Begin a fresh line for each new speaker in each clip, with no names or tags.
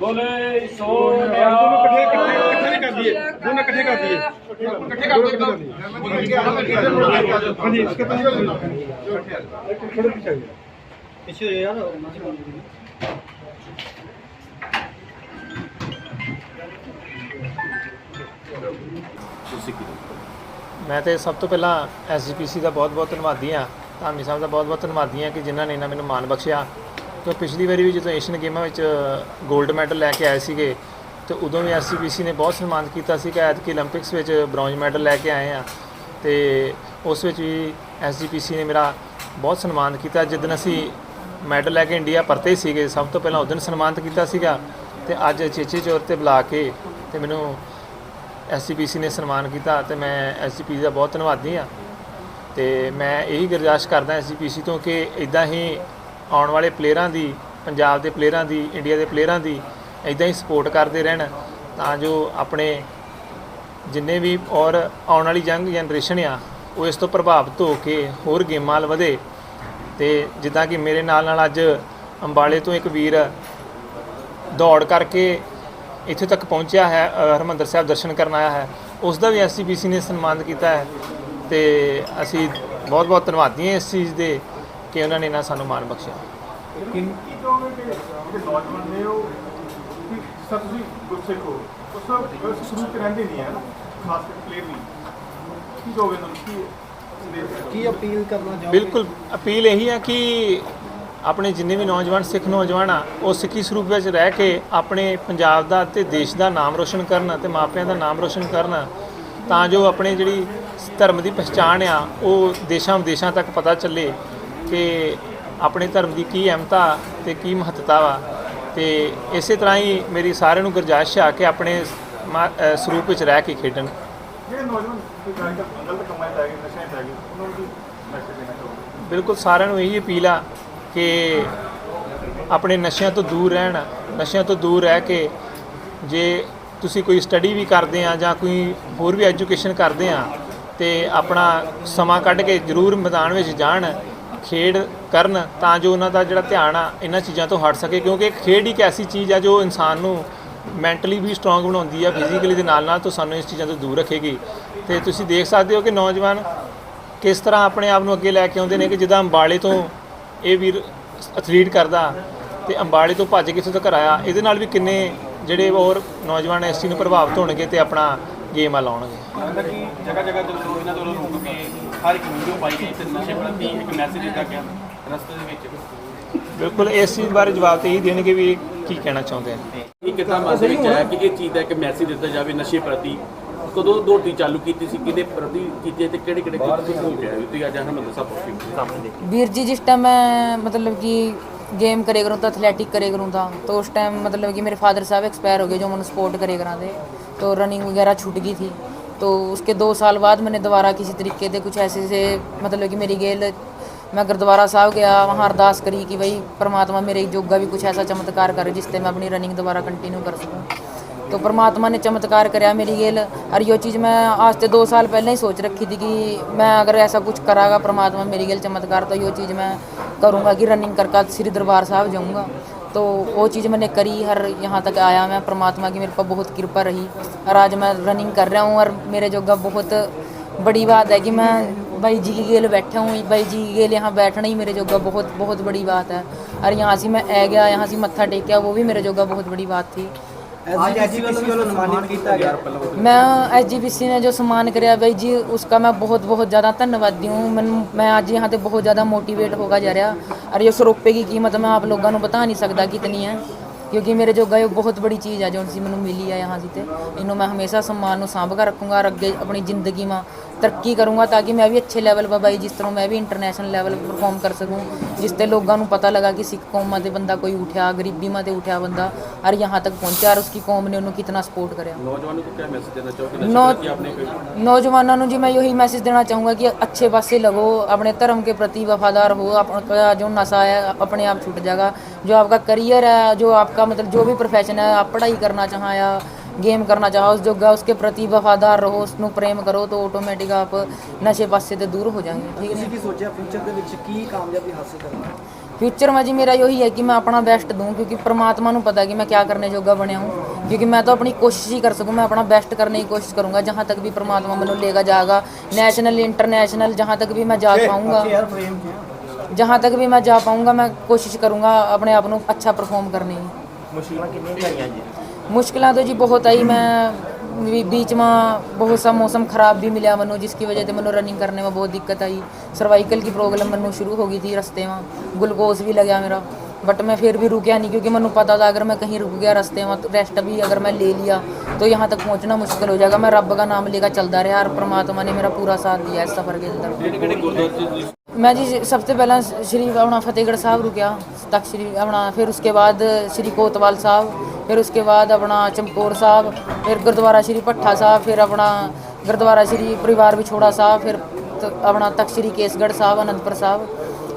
ਬੋਲੇ ਸੋ
ਦੋਨੋਂ ਇਕੱਠੇ ਇਕੱਠੇ ਇਕੱਠੇ ਕਰ ਦਈਏ। ਦੋਨੋਂ ਇਕੱਠੇ ਕਰ ਦਈਏ। ਇਕੱਠੇ ਕਰ ਦਿਓ ਹਾਂਜੀ ਇਸਕੇ ਤੁਸੀਂ ਥੋੜੇ ਪਿੱਛੇ ਆइए
ਪਿੱਛੇ ਯਾਰ
ਮੈਂ ਤੇ ਸਭ ਤੋਂ ਪਹਿਲਾਂ ਐਸਜੀਪੀਸੀ ਦਾ ਬਹੁਤ-ਬਹੁਤ ਧੰਨਵਾਦੀ ਆ ਧਾਮੀ ਸਾਹਿਬ ਦਾ ਬਹੁਤ-ਬਹੁਤ ਧੰਨਵਾਦੀ ਆ ਕਿ ਜਿਨ੍ਹਾਂ ਨੇ ਇਹਨਾਂ ਮੈਨੂੰ ਮਾਣ ਬਖਸ਼ਿਆ। ਕਿਉਂ ਪਿਛਲੀ ਵਾਰੀ ਵੀ ਜਦੋਂ ਏਸ਼ੀਅਨ ਗੇਮਾਂ ਵਿੱਚ 골ਡ ਮੈਡਲ ਲੈ ਕੇ ਆਏ ਸੀਗੇ, ਤੇ ਉਦੋਂ ਵੀ ਐਸਜੀਪੀਸੀ ਨੇ ਬਹੁਤ ਸਨਮਾਨਿਤ ਕੀਤਾ ਸੀ ਕਿ ਐਤਕੀ 올림픽ਸ ਵਿੱਚ ਬ੍ਰੌਂਜ ਮੈਡਲ ਲੈ ਕੇ ਆਏ ਆ ਤੇ ਉਸ ਵਿੱਚ ਵੀ ਐਸਜੀਪੀਸੀ ਨੇ ਮੇਰਾ ਬਹੁਤ ਸਨਮਾਨ ਕੀਤਾ। ਜਦੋਂ ਅਸੀਂ ਮੈਡਲ ਲੈ ਕੇ ਇੰਡੀਆ ਪਰਤੇ ਸੀਗੇ, ਸਭ ਤੋਂ ਪਹਿਲਾਂ ਉਸ ਦਿਨ ਸਨਮਾਨਿਤ ਕੀਤਾ ਸੀਗਾ। ਤੇ ਅੱਜ ਚੇਚੇ ਚੋਰ ਤੇ ਬੁਲਾ ਕੇ ਤੇ ਮੈਨੂੰ ਐਸਜੀਪੀਸੀ ਨੇ ਸਨਮਾਨ ਕੀਤਾ ਤੇ ਮੈਂ ਐਸਜੀਪੀਸੀ ਦਾ ਬਹੁਤ ਧੰਨਵਾਦੀ ਹਾਂ। ਤੇ ਮੈਂ ਇਹੀ ਗੁਜ਼ਾਰਿਸ਼ ਕਰਦਾ ਐਸਜੀਪੀਸੀ ਤੋਂ ਕਿ ਇਦਾਂ ਹੀ ਆਉਣ ਵਾਲੇ ਪਲੇਅਰਾਂ ਦੀ, ਪੰਜਾਬ ਦੇ ਪਲੇਅਰਾਂ ਦੀ, ਇੰਡੀਆ ਦੇ ਪਲੇਅਰਾਂ ਦੀ ਇਦਾਂ ਹੀ ਸਪੋਰਟ ਕਰਦੇ ਰਹਿਣ ਤਾਂ ਜੋ ਆਪਣੇ ਜਿੰਨੇ ਵੀ ਔਰ ਆਉਣ ਵਾਲੀ ਯੰਗ ਜਨਰੇਸ਼ਨ ਆ, ਉਹ ਇਸ ਤੋਂ ਪ੍ਰਭਾਵਿਤ ਹੋ ਕੇ ਹੋਰ ਗੇਮਾਂ ਵੱਲ ਵਧੇ। ਤੇ ਜਿੱਦਾਂ ਕਿ ਮੇਰੇ ਨਾਲ ਨਾਲ ਅੱਜ ਅੰਬਾਲੇ ਤੋਂ ਇੱਕ ਵੀਰ ਦੌੜ ਕਰਕੇ ਇੱਥੇ ਤੱਕ ਪਹੁੰਚਿਆ ਹੈ ਹਰਿਮੰਦਰ ਸਾਹਿਬ ਦਰਸ਼ਨ ਕਰਨ ਆਇਆ ਹੈ। ਉਸ ਦਾ ਵੀ ਐਸਸੀਬੀਸੀ ਨੇ ਸਨਮਾਨਿਤ ਕੀਤਾ ਹੈ ਤੇ ਅਸੀਂ ਬਹੁਤ ਬਹੁਤ ਧੰਨਵਾਦੀ ਹਾਂ ਇਸ ਚੀਜ਼ ਦੇ ਕਿ ਉਹਨਾਂ ਨੇ ਇਹਨਾਂ ਸਾਨੂੰ ਮਾਣ ਬਖਸ਼ਿਆ।
ਕੀ ਕਹੋਗੇ ਕਿ ਜਿਹੜੇ ਨੌਜਵਾਨ ਨੇ ਉਹ ਕਿ ਸਭ ਤੁਸੀਂ ਗੁਰਸਿੱਖ ਹੋ ਉਹ ਸਭ ਸ਼ੁਰੂ ਤੋਂ ਰਹਿੰਦੇ ਨਹੀਂ ਹੈ ਨਾ ਖਾਸ ਕਰਕੇ ਪਲੇਅਰ ਨਹੀਂ। ਕੀ ਕਹੋਗੇ ਤੁਹਾਨੂੰ ਕੀ ਸੰਦੇਸ਼ ਹੈ?
ਕੀ ਅਪੀਲ ਕਰਨਾ ਚਾਹੋਗੇ?
ਬਿਲਕੁਲ ਅਪੀਲ ਇਹੀ ਹੈ ਕਿ ਆਪਣੇ ਜਿੰਨੇ ਵੀ ਨੌਜਵਾਨ ਸਿੱਖ ਨੌਜਵਾਨ ਆ ਉਹ ਸਿੱਖੀ ਸਰੂਪ ਵਿੱਚ ਰਹਿ ਕੇ ਆਪਣੇ ਪੰਜਾਬ ਦਾ ਤੇ ਦੇਸ਼ ਦਾ ਨਾਮ ਰੋਸ਼ਨ ਕਰਨ ਤੇ ਮਾਪਿਆਂ ਦਾ ਨਾਮ ਰੋਸ਼ਨ ਕਰਨ ਤਾਂ ਜੋ ਆਪਣੇ ਜਿਹੜੀ ਧਰਮ ਦੀ ਪਛਾਣ ਆ ਉਹ ਦੇਸ਼ਾਂ ਵਿਦੇਸ਼ਾਂ ਤੱਕ ਪਤਾ ਚੱਲੇ ਕਿ ਆਪਣੇ ਧਰਮ ਦੀ ਕੀ ਅਹਿਮਤਾ ਤੇ ਕੀ ਮਹੱਤਤਾ ਵਾ। ਤੇ ਇਸੇ ਤਰ੍ਹਾਂ ਹੀ ਮੇਰੀ ਸਾਰਿਆਂ ਨੂੰ ਗੁਰਜਾਇਸ਼ ਆ ਕਿ ਆਪਣੇ ਸਰੂਪ ਵਿੱਚ ਰਹਿ ਕੇ ਖੇਡਣ।
ਜਿਹੜੇ ਨੌਜਵਾਨ ਕੋਈ ਗੱਲ ਦਾ ਗਲਤ ਕੰਮਾਂ 'ਚ ਪੈ ਗਏ ਨਸ਼ਿਆਂ 'ਚ ਪੈ ਗਏ ਉਹਨਾਂ ਨੂੰ ਕੀ ਮੈਸੇਜ ਦੇਣਾ ਚਾਹੋਗੇ?
ਬਿਲਕੁਲ ਸਾਰਿਆਂ ਨੂੰ ਇਹੀ ਅਪੀਲ ਆ ਕਿ ਆਪਣੇ ਨਸ਼ਿਆਂ ਤੋਂ ਦੂਰ ਰਹਿਣ, ਨਸ਼ਿਆਂ ਤੋਂ ਦੂਰ ਰਹਿ ਕੇ ਜੇ ਤੁਸੀਂ ਕੋਈ ਸਟੱਡੀ ਵੀ ਕਰਦੇ ਆ ਜਾਂ ਕੋਈ ਹੋਰ ਵੀ ਐਜੂਕੇਸ਼ਨ ਕਰਦੇ ਆ ਤੇ ਆਪਣਾ ਸਮਾਂ ਕੱਢ ਕੇ ਜ਼ਰੂਰ ਮੈਦਾਨ ਵਿੱਚ ਜਾਣ, ਖੇਡ ਕਰਨ ਤਾਂ ਜੋ ਉਹਨਾਂ ਦਾ ਜਿਹੜਾ ਧਿਆਨ ਆ ਇਹਨਾਂ ਚੀਜ਼ਾਂ ਤੋਂ ਹਟ ਸਕੇ, ਕਿਉਂਕਿ ਖੇਡ ਇੱਕ ਐਸੀ ਚੀਜ਼ ਆ ਜੋ ਇਨਸਾਨ ਨੂੰ ਮੈਂਟਲੀ ਵੀ ਸਟਰੋਂਗ ਬਣਾਉਂਦੀ ਆ ਫਿਜ਼ੀਕਲੀ ਦੇ ਨਾਲ ਨਾਲ ਤੋਂ ਸਾਨੂੰ ਇਸ ਚੀਜ਼ਾਂ ਤੋਂ ਦੂਰ ਰੱਖੇਗੀ। ਤੇ ਤੁਸੀਂ ਦੇਖ ਸਕਦੇ ਹੋ ਕਿ ਨੌਜਵਾਨ ਕਿਸ ਤਰ੍ਹਾਂ ਆਪਣੇ ਆਪ ਨੂੰ ਅੱਗੇ ਲੈ ਕੇ ਆਉਂਦੇ ਨੇ ਕਿ ਜਿੱਦਾਂ ਅੰਬਾਲੇ ਤੋਂ ਇਹ ਵੀਰ ਐਥਲੀਟ ਕਰਦਾ ਤੇ ਅੰਬਾਲੇ ਤੋਂ ਭੱਜ ਕੇ ਇੱਥੋਂ ਤੱਕ ਆਇਆ। ਇਹਦੇ ਨਾਲ ਵੀ ਕਿੰਨੇ ਜਿਹੜੇ ਹੋਰ ਨੌਜਵਾਨ ਚੀਜ਼ ਨੂੰ ਪ੍ਰਭਾਵਿਤ ਹੋਣਗੇ ਤੇ ਆਪਣਾ ਗੇਮ ਆ ਲਾਉਣਗੇ।
ਲੱਗਦਾ ਕਿ ਜਗ੍ਹਾ ਜਗ੍ਹਾ ਜਦੋਂ ਇਹਨਾਂ ਵੱਲੋਂ ਰੁਕ ਕੇ ਹਰ ਇੱਕ ਵੀਡੀਓ ਪਾਈ ਗਈ ਤੇ ਨਸ਼ੇ ਪ੍ਰਤੀ ਇੱਕ ਮੈਸੇਜ ਦਿੱਤਾ ਗਿਆ ਰਸਤੇ ਦੇ ਵਿੱਚ।
ਬਿਲਕੁਲ ਇਸ ਚੀਜ਼ ਬਾਰੇ ਜਵਾਬ ਤੇ ਇਹੀ ਦੇਣਗੇ ਵੀ ਕੀ ਕਹਿਣਾ ਚਾਹੁੰਦੇ ਆ।
ਇਹ ਦੇ ਵਿੱਚ ਆਇਆ ਕਿ ਇਹ ਚੀਜ਼ ਦਾ ਇੱਕ ਮੈਸੇਜ ਦਿੱਤਾ ਜਾਵੇ ਨਸ਼ੇ ਪ੍ਰਤੀ? ਕਦੋਂ ਦੋਟੀ ਚਾਲੂ ਕੀਤੀ ਸੀ ਕਿਹਦੇ ਪ੍ਰਤੀ ਕੀਤੀ ਹੈ ਤੇ ਕਿਹੜੇ ਕਿਹੜੇ ਕਿੱਥੇ ਹੋ ਗਿਆ ਤੁਸੀਂ ਅੱਜ ਹਰਮੰਦਰ ਸਾਹਿਬ ਪਹੁੰਚੇ ਸਾਹਮਣੇ
वीर जी जिस टाइम मैं मतलब कि गेम करे करूँ था एथलेटिक करे करूँ था तो उस टाइम मतलब कि मेरे फादर साहब एक्सपायर हो गए जो मैंने स्पोर्ट करे करा थे तो रनिंग वगैरह छूट गई थी तो उसके दो साल बाद मैंने दोबारा किसी तरीके से कुछ ऐसे से मतलब कि मेरी गेल मैं गुरुद्वारा साहब गया वहाँ अरदास करी कि भाई परमात्मा मेरे जोगा भी कुछ ऐसा चमत्कार करे जिससे मैं अपनी रनिंग दोबारा कंटिन्यू कर सकूँ तो परमात्मा ने चमत्कार कराया मेरी गेल। और यो चीज़ मैं आज से दो साल पहले ही सोच रखी थी कि मैं अगर ऐसा कुछ करागा, परमात्मा मेरी गेल चमत्कार तो यो चीज़ मैं करूँगा कि रनिंग करके श्री दरबार साहब जाऊँगा। तो वो चीज़ मैंने करी, हर यहाँ तक आया मैं, परमात्मा की मेरे पर बहुत कृपा रही। और आज मैं रनिंग कर रहा हूँ, और मेरे जोगा बहुत बड़ी बात है कि मैं भाई जी की गेल बैठा हूँ, भाई जी की गेल यहाँ बैठना ही मेरे जोगा बहुत बहुत बड़ी बात है। और यहाँ से मैं आ गया, यहाँ से मत्था टेकिया वो भी मेरे जोगा बहुत बड़ी बात थी।
ਅੱਜ ਐਜੀਪੀਸੀ ਵੱਲੋਂ ਸਨਮਾਨਿਤ ਕੀਤਾ ਗਿਆ
मैं एच ने जो सम्मान कराया भाई जी उसका मैं बहुत बहुत ज़्यादा धन्यवादी हूँ मैं मैं आज यहाँ से बहुत ज़्यादा मोटिवेट होगा जा रहा और ये सौ रुपये की कीमत मैं आप लोगों को बता नहीं सकता कितनी है क्योंकि मेरे जो गए बहुत बड़ी चीज़ है जो सी मैंने मिली है यहाँ से इन्हों मैं हमेशा सम्मान ਨੂੰ ਸਾਂਭ ਕੇ ਰੱਖੂੰਗਾ ਔਰ ਅੱਗੇ ਆਪਣੀ ਜ਼ਿੰਦਗੀ ਮਾ ਤਰੱਕੀ ਕਰੂੰਗਾ ਤਾਂ ਕਿ ਮੈਂ ਵੀ ਅੱਛੇ ਲੈਵਲ 'ਤੇ ਬਾਈ ਜਿਸ ਤਰ੍ਹਾਂ ਮੈਂ ਵੀ ਇੰਟਰਨੈਸ਼ਨਲ ਲੈਵਲ 'ਤੇ ਪਰਫਾਰਮ ਕਰ ਸਕੂੰ ਜਿਸ ਤੇ ਲੋਕਾਂ ਨੂੰ ਪਤਾ लगा कि सिख कौम में बंदा कोई उठा गरीबी में उठा बंदा और यहाँ तक पहुँचा और उसकी कौम ने उन्होंने कितना सपोर्ट कराया
ਨੌਜਵਾਨਾਂ ਨੂੰ ਕੀ ਮੈਸੇਜ ਦੇਣਾ ਚਾਹੋਗੇ ਨਸ਼ੇ
ਨੌ-
ਪ੍ਰਤੀ ਆਪਣੇ ਕੋਈ
नौजवानों ਨੂੰ जी मैं यही मैसेज देना चाहूँगा कि अच्छे पासे लगो अपने धर्म के प्रति वफादार हो आपका जो नशा है अपने आप छूट जाएगा जो आपका करियर है जो आपका मतलब जो भी प्रोफेशन है आप पढ़ाई करना चाहो या ਗੇਮ ਕਰਨਾ ਚਾਹੋ ਉਸ ਜੋਗਾ ਉਸਕੇ ਪ੍ਰਤੀ ਵਫਾਦਾਰ ਰਹੋ ਉਸ ਨੂੰ ਪ੍ਰੇਮ ਕਰੋ ਤਾਂ ਆਟੋਮੈਟਿਕ ਆਪ ਨਸ਼ੇ ਪਾਸੇ ਤੇ ਦੂਰ ਹੋ ਜਾਣਗੇ। ਠੀਕ
ਤੁਸੀਂ ਕੀ ਸੋਚਿਆ ਫਿਊਚਰ ਦੇ ਵਿੱਚ ਕੀ ਕਾਮਯਾਬੀ ਹਾਸਲ ਕਰਨਾ?
ਫਿਊਚਰ ਮਾ ਜੀ ਮੇਰਾ ਇਹੀ ਹੈ ਕਿ ਮੈਂ ਆਪਣਾ ਬੈਸਟ ਦੂੰ ਕਿਉਂਕਿ ਪ੍ਰਮਾਤਮਾ ਨੂੰ ਪਤਾ ਕਿ ਮੈਂ ਕੀ ਕਰਨੇ ਜੋਗਾ ਬਣਿਆ ਹੂੰ। ਕਿਉਂਕਿ ਮੈਂ ਤਾਂ ਆਪਣੀ ਕੋਸ਼ਿਸ਼ ਹੀ ਕਰ ਸਕੂੰ ਮੈਂ ਆਪਣਾ ਬੈਸਟ ਕਰਨੇ ਦੀ ਕੋਸ਼ਿਸ਼ ਕਰੂੰਗਾ ਜਹਾਂ ਤੱਕ ਵੀ ਪ੍ਰਮਾਤਮਾ ਮੈਨੂੰ ਲੇਗਾ ਜਾਗਾ ਨੈਸ਼ਨਲ ਇੰਟਰਨੈਸ਼ਨਲ ਜਹਾਂ ਤੱਕ ਵੀ
ਮੈਂ ਜਾ ਪਾਉਂਗਾ
ਜਹਾਂ ਤੱਕ ਵੀ ਮੈਂ ਜਾ ਪਾਉਂਗਾ ਮੈਂ ਕੋਸ਼ਿਸ਼ ਕਰੂੰਗਾ ਆਪਣੇ ਆਪ ਨੂੰ ਅੱਛਾ ਪਰਫਾਰਮ ਕਰਨੇ ਦੀ।
ਮੁਸ਼ਕਿਲਾਂ ਕਿੰਨੀਆਂ ਆਈਆਂ ਜੀ?
ਮੁਸ਼ਕਿਲਾਂ ਤਾਂ ਜੀ ਬਹੁਤ ਆਈ ਮੈਂ ਵੀ बीच में बहुत सा मौसम ख़राब भी मिला मनु जिसकी वजह से मनु रनिंग करने में बहुत दिक्कत आई सर्वाइकल की प्रॉब्लम मनु शुरू हो गई थी रास्ते में ग्लूकोज भी लगा मेरा बट मैं फिर भी रुकया नहीं क्योंकि मैंने पता था अगर मैं कहीं रुक गया रास्ते में तो रेस्ट भी अगर मैं ले लिया तो यहाँ तक पहुँचना मुश्किल हो जाएगा मैं रब का नाम लेकर चलता रहा और परमात्मा ने मेरा पूरा साथ दिया इस सफ़र के अंदर
ਕਿਹੜੇ ਕਿਹੜੇ ਗੁਰਦੁਆਰੇ 'ਚ ਤੁਸੀਂ
मैं जी सबसे पहला श्री अपना फतेहगढ़ साहब रुकया तक श्री अपना फिर उसके बाद श्री कोतवाल साहब फिर उसके बाद अपना चमकौर साहब फिर गुरुद्वारा श्री भट्ठा साहब फिर अपना गुरुद्वारा श्री परिवार विछोड़ा साहब फिर त- अपना तक श्री केसगढ़ साहब अनंतपुर साहब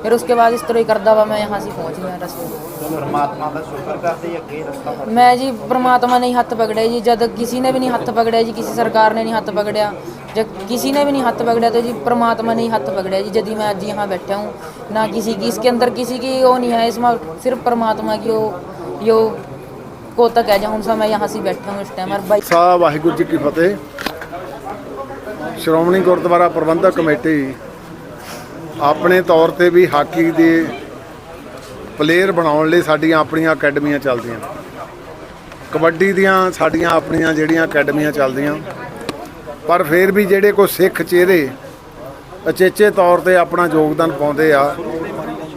फिर उसके बाद इस तरह ही करदा हुआ मैं यहाँ से पहुँच गया रस्ते
ਪਰਮਾਤਮਾ ਦਾ ਸ਼ੁਕਰ ਕਰਦੇ ਅੱਗੇ ਰਸਤਾ
मैं जी परमात्मा ने ही हथ पकड़े जी जब किसी ने भी नहीं हथ पकड़े जी किसी सरकार ने नहीं हथ पकड़िया जब किसी ने भी नहीं हथ पकड़िया तो जी परमात्मा ने ही हथ पकड़िया जी यदि मैं आज यहाँ बैठा हूँ ना किसी की इसके अंदर किसी की वो नहीं है इसमें सिर्फ परमात्मा की वो यो कोतक है जहाँ सा मैं यहाँ से बैठा हूँ इस टाइम और भाई
ਸਾ ਵਾਹਿਗੁਰੂ ਜੀ ਕੀ ਫਤਿਹ ਸ਼੍ਰੋਮਣੀ ਗੁਰਦੁਆਰਾ ਪ੍ਰਬੰਧਕ ਕਮੇਟੀ ਆਪਣੇ ਤੌਰ ਤੇ ਵੀ ਹਾਕੀ ਦੇ ਪਲੇਅਰ ਬਣਾਉਣ ਲਈ ਸਾਡੀਆਂ ਆਪਣੀਆਂ ਅਕੈਡਮੀਆਂ ਚੱਲਦੀਆਂ ਕਬੱਡੀ ਦੀਆਂ ਸਾਡੀਆਂ ਆਪਣੀਆਂ ਜਿਹੜੀਆਂ ਅਕੈਡਮੀਆਂ ਚੱਲਦੀਆਂ ਪਰ ਫਿਰ ਵੀ ਜਿਹੜੇ ਕੋਈ ਸਿੱਖ ਚਿਹਰੇ ਅਚੇਚੇ ਤੌਰ ਤੇ ਆਪਣਾ ਯੋਗਦਾਨ ਪਾਉਂਦੇ ਆ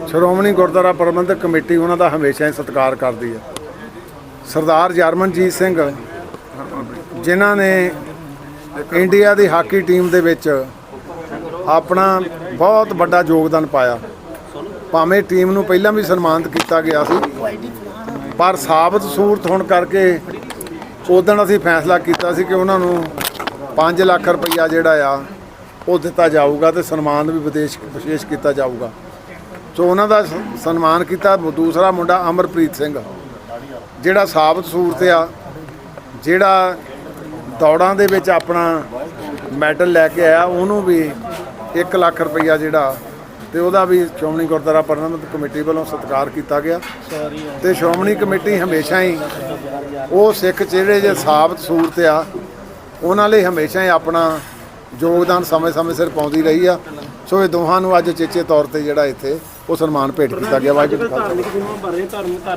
ਸ਼੍ਰੋਮਣੀ ਗੁਰਦੁਆਰਾ ਪ੍ਰਬੰਧਕ ਕਮੇਟੀ ਉਹਨਾਂ ਦਾ ਹਮੇਸ਼ਾ ਹੀ ਸਤਿਕਾਰ ਕਰਦੀ ਹੈ ਸਰਦਾਰ ਜਰਮਨਜੀਤ ਸਿੰਘ, ਜਿਨ੍ਹਾਂ ਨੇ ਇੰਡੀਆ ਦੀ ਹਾਕੀ ਟੀਮ ਦੇ ਵਿੱਚ ਆਪਣਾ ਬਹੁਤ ਵੱਡਾ ਯੋਗਦਾਨ ਪਾਇਆ। ਭਾਵੇਂ ਟੀਮ ਨੂੰ ਪਹਿਲਾਂ ਵੀ ਸਨਮਾਨਿਤ ਕੀਤਾ ਗਿਆ ਸੀ, ਪਰ ਸਾਬਤ ਸੂਰਤ ਹੋਣ ਕਰਕੇ ਉਦੋਂ ਅਸੀਂ ਫੈਸਲਾ ਕੀਤਾ ਸੀ ਕਿ ਉਹਨਾਂ ਨੂੰ 5 ਲੱਖ ਰੁਪਈਆ ਜਿਹੜਾ ਆ, ਉਹ ਦਿੱਤਾ ਜਾਊਗਾ ਤੇ ਸਨਮਾਨ ਵੀ ਵਿਦੇਸ਼ ਵਿਸ਼ੇਸ਼ ਕੀਤਾ ਜਾਊਗਾ। ਸੋ ਉਹਨਾਂ ਦਾ ਸਨਮਾਨ ਕੀਤਾ ਦੂਸਰਾ ਮੁੰਡਾ ਅਮਰਪ੍ਰੀਤ ਸਿੰਘ। ਜਿਹੜਾ ਸਾਬਤ ਸੂਰਤ ਆ, ਜਿਹੜਾ ਦੌੜਾਂ ਦੇ ਵਿੱਚ ਆਪਣਾ ਮੈਡਲ ਲੈ ਕੇ ਆਇਆ, ਉਹਨੂੰ ਵੀ 1 ਲੱਖ ਰੁਪਈਆ ਜਿਹੜਾ ਤੇ ਉਹਦਾ ਵੀ ਸ਼੍ਰੋਮਣੀ ਗੁਰਦੁਆਰਾ ਪ੍ਰਬੰਧਕ ਕਮੇਟੀ ਵੱਲੋਂ ਸਤਿਕਾਰ ਕੀਤਾ ਗਿਆ। ਤੇ ਸ਼੍ਰੋਮਣੀ ਕਮੇਟੀ ਹਮੇਸ਼ਾ ਹੀ ਉਹ ਸਿੱਖ ਜਿਹੜੇ ਜੇ ਸਾਬਤ ਸੂਰਤ ਆ, ਉਹਨਾਂ ਲਈ ਹਮੇਸ਼ਾ ਹੀ ਆਪਣਾ ਯੋਗਦਾਨ ਸਮੇਂ-ਸਮੇਂ ਸਿਰ ਪਾਉਂਦੀ ਰਹੀ ਆ। ਸੋ ਇਹ ਦੋਹਾਂ ਨੂੰ ਅੱਜ ਚੇਚੇ ਤੌਰ ਤੇ ਜਿਹੜਾ ਇੱਥੇ ਉਹ ਸਨਮਾਨ ਭੇਟ ਕੀਤਾ ਗਿਆ। ਵਾਹਿਗੁਰੂ ਜੀ ਕਾ ਖਾਲਸਾ।